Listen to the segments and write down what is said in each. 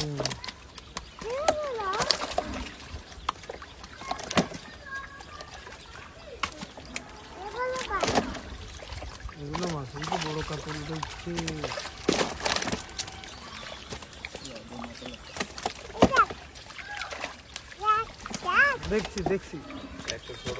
이거 맞아 이거 뭐로 갖고 이거 있지 দেখছি দেখছি একটা ছোট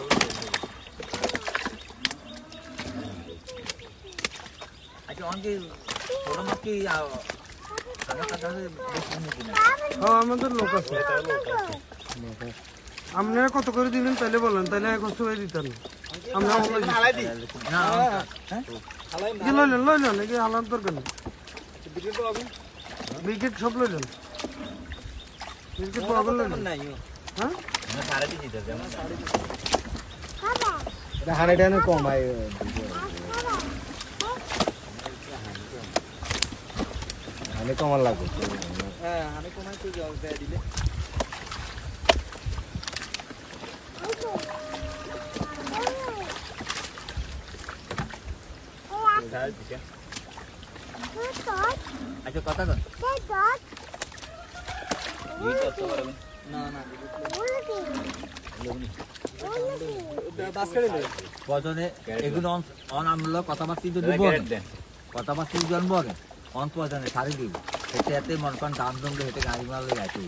আমাদের লোক আছে। আপনারা কত করে দিলেন তাহলে বলেন তাহলে এক বছর দিতেন। আমরা না হ্যাঁ লইলেন লইলেন? নাকি আলাদা দরকার নেই বিকেট সব লইলেন? বিকেট পাবেন লইলেন হ্যাঁ? সাড়ে দিচ্ছি হাড়ি কমার লাগবে। দিচ্ছি আচ্ছা কথা কর এই কত পারবেন কজনে এগুলো অন অন আমলো কথাবার্তা তো দিব কথাবার্তা জানব আগে অনপজানে সারি দিব। হেঁটে এতে মন পান দাম দমলে হেঁটে গাড়ি মারলে যাচ্ছে